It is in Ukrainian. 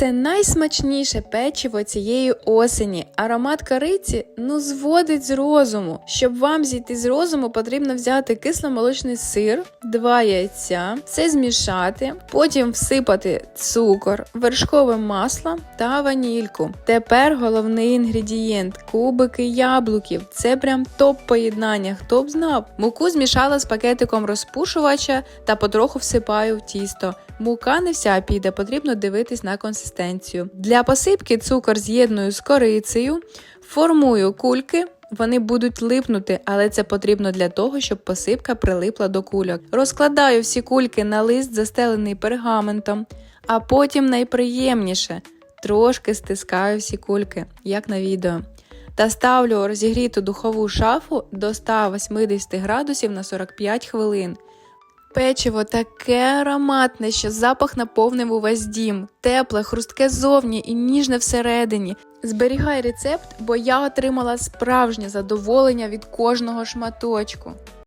Це найсмачніше печиво цієї осені. Аромат кориці ну зводить з розуму. Щоб вам зійти з розуму, потрібно взяти кисломолочний сир, два яйця, все змішати, потім всипати цукор, вершкове масло та ванільку. Тепер головний інгредієнт кубики яблуків. Це прям топ поєднання. Хто б знав? Муку змішала з пакетиком розпушувача та потроху всипаю в тісто. Мука не вся піде, потрібно дивитись на консистенцію. Для посипки цукор з'єдную з корицею, формую кульки. Вони будуть липнути, але це потрібно для того, щоб посипка прилипла до кульок. Розкладаю всі кульки на лист, застелений пергаментом, а потім найприємніше трошки стискаю всі кульки, як на відео. Та ставлю розігріту духову шафу до 180 градусів на 45 хвилин. Печиво таке ароматне, що запах наповнив увесь дім, тепле, хрустке зовні і ніжне всередині. Зберігай рецепт, бо я отримала справжнє задоволення від кожного шматочку.